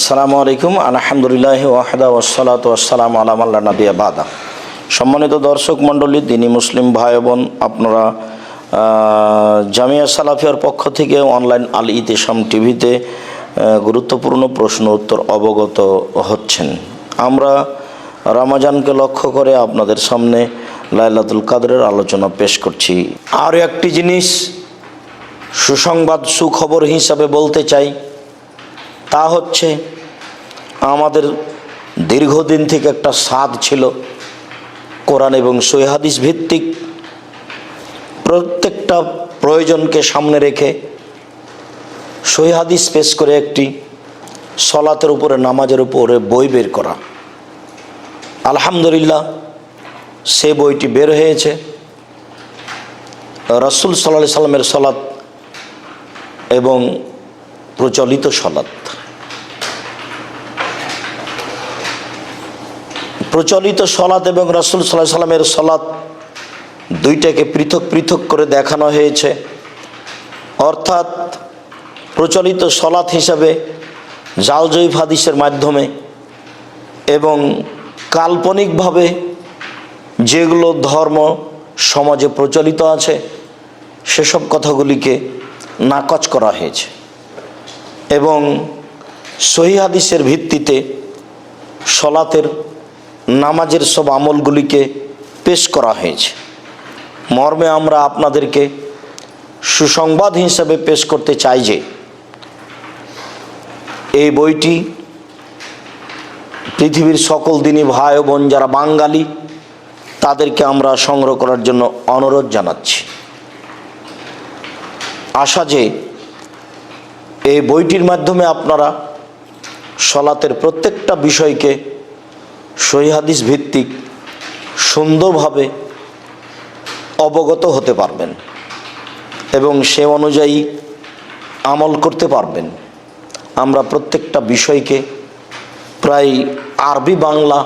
আসসালামু আলাইকুম। আলহামদুলিল্লাহ ওয়াহদা ওসালাত ওয়াসালাম আলাম আল্লাহ নবী বাদা। সম্মানিত দর্শক মণ্ডলী, দিনী মুসলিম ভাই বোন, আপনারা জামিয়া সালাফিয়ার পক্ষ থেকে অনলাইন আল ইতিসাম টিভিতে গুরুত্বপূর্ণ প্রশ্ন উত্তর অবগত হচ্ছেন। আমরা রমাজানকে লক্ষ্য করে আপনাদের সামনে লাইলাতুল কাদরের আলোচনা পেশ করছি। আর একটি জিনিস, সুসংবাদ সুখবর হিসাবে বলতে চাই। তা হচ্ছে আমাদের দীর্ঘদিন থেকে একটা স্বাদ ছিল কোরআন এবং সৈহাদিস ভিত্তিক। প্রত্যেকটা প্রয়োজনকে সামনে রেখে সৈহাদিস পেশ করে একটি সলাতের উপরে, নামাজের উপরে বই বের করা। আলহামদুলিল্লাহ, সে বইটি বের হয়েছে। রসুল সাল্লাহ সাল্লামের সলাৎ এবং প্রচলিত সলাৎ। প্রচলিত সলাৎ এবং রসুল সাল্লাহ সাল্লামের সলাৎ দুইটাকে পৃথক পৃথক করে দেখানো হয়েছে। অর্থাৎ প্রচলিত সলাৎ হিসাবে জালজয়ীফ হাদিসের মাধ্যমে এবং কাল্পনিকভাবে যেগুলো ধর্ম সমাজে প্রচলিত আছে, সেসব কথাগুলিকে নাকচ করা হয়েছে। এবং সহি হাদিসের ভিত্তিতে সলাতের নামাজের সব আমলগুলিকে পেশ করা হয়েছে। মর্মে আমরা আপনাদেরকে সুসংবাদ হিসাবে পেশ করতে চাই যে, এই বইটি পৃথিবীর সকল দিনই ভাই বোন যারা বাঙালি, তাদেরকে আমরা সংগ্রহ করার জন্য অনুরোধ জানাচ্ছি। আশা যে, এই বইটির মাধ্যমে আপনারা সলাতের প্রত্যেকটা বিষয়কে সহিহাদিস ভিত্তিক সুন্দরভাবে অবগত হতে পারবেন এবং সে অনুযায়ী আমল করতে পারবেন। আমরা প্রত্যেকটা বিষয়কে প্রায় আরবি বাংলা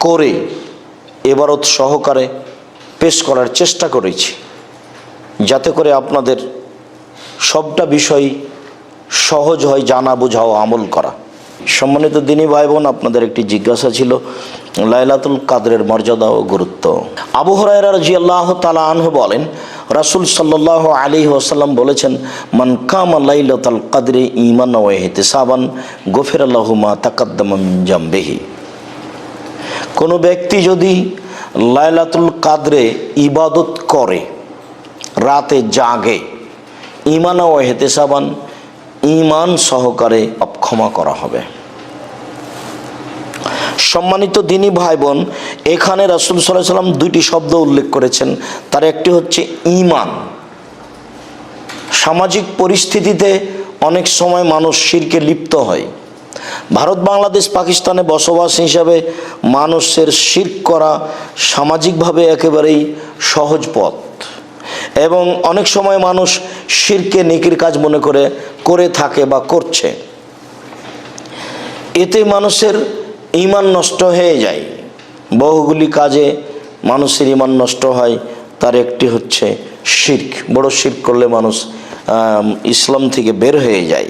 করে এবারত সহকারে পেশ করার চেষ্টা করেছি। যাতে করে আপনাদের সবটা বিষয় সহজ হয়, জানা, বোঝা ও আমল করা। সম্মানিত দিনী ভাই বোন আপনাদের একটি জিজ্ঞাসা ছিল, লাইলাতুল কাদরের মর্যাদা ও গুরুত্ব। আবু হরাইরা রাজি আল্লাহ তালা আনহু বলেন, রাসুল সাল্লাহ আলী ওসাল্লাম বলেছেন, মান কামা লাইলাতুল কাদরে ইমান ও সাবান গফির আল্লাহুমা তাকাদ্দাম জাম্বেহি। কোনো ব্যক্তি যদি লাইলাতুল কাদরে ইবাদত করে, রাতে জাগে ইমান ও হেতে সাবান ইমান সহকারে ক্ষমা করা হবে। সম্মানিত দিনী ভাই বোন এখানে রাসুল সাল্লাহ সাল্লাম দুইটি শব্দ উল্লেখ করেছেন। তার একটি হচ্ছে ইমান সামাজিক পরিস্থিতিতে অনেক সময় মানুষ শিরকে লিপ্ত হয়। ভারত, বাংলাদেশ, পাকিস্তানে বসবাস হিসাবে মানুষের শির করা সামাজিকভাবে একেবারেই সহজ পথ। এবং অনেক সময় মানুষ শিরকে নেকির কাজ মনে করে করে থাকে বা করছে। এতে মানুষের ইমান নষ্ট হয়ে যায়। বহুগুলি কাজে মানুষের ইমান নষ্ট হয়, তার একটি হচ্ছে শির্ক। বড় শির্ক করলে মানুষ ইসলাম থেকে বের হয়ে যায়।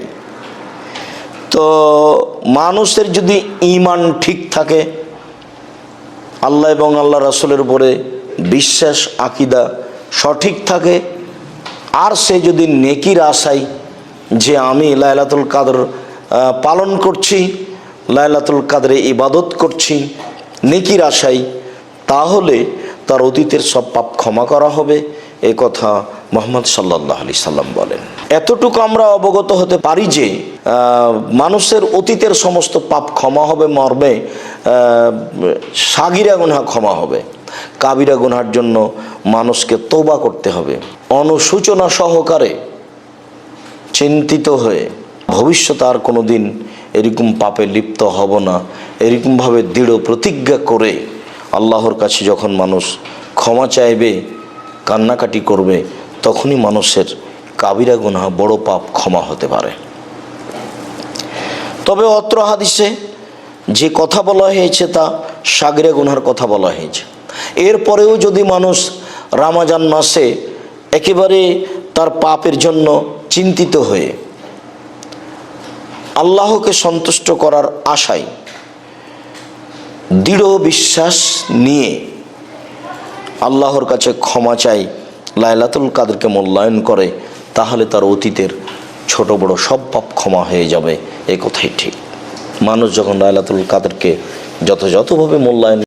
তো মানুষের যদি ইমান ঠিক থাকে, আল্লাহ এবং আল্লাহ রাসুলের উপরে বিশ্বাস, আকিদা সঠিক থাকে, আর সে যদি নেকির আশায় যে আমি লাইলাতুল কাদর পালন করছি লাইলাতুল কাদরে ইবাদত করছি, নেকির আশাই তাহলে তার অতীতের সব পাপ ক্ষমা করা হবে, এ কথা মোহাম্মদ সাল্লাহ আলি সাল্লাম বলেন। এতটুকু আমরা অবগত হতে পারি যে মানুষের অতীতের সমস্ত পাপ ক্ষমা হবে, মর্মে সাগিরা গুনহা ক্ষমা হবে। কাবিরা গুনহার জন্য মানুষকে তোবা করতে হবে। অনুসূচনা সহকারে চিন্তিত হয়ে ভবিষ্যতে আর কোনো দিন এরকম পাপে লিপ্ত হব না। এরকমভাবে দৃঢ় প্রতিজ্ঞা করে আল্লাহর কাছে যখন মানুষ ক্ষমা চাইবে, কান্নাকাটি করবে, তখনই মানুষের কাবিরা গুনাহ, বড় পাপ ক্ষমা হতে পারে। তবে অত্র হাদিসে যে কথা বলা হয়েছে তা সাগরে গুনহার কথা বলা হয়েছে। এরপরেও যদি মানুষ রামাজান মাসে একেবারে তার পাপের জন্য চিন্তিত হয়ে আল্লাহকে সন্তুষ্ট করার আশায় দৃঢ় বিশ্বাস নিয়ে আল্লাহর কাছে ক্ষমা চাই, লাইলাতুল কাদেরকে মূল্যায়ন করে, তাহলে তার অতীতের ছোট বড় সব পাপ ক্ষমা হয়ে যাবে। এ কথাই ঠিক। মানুষ যখন লাইলাতুল কাদেরকে যথাযথভাবে মূল্যায়ন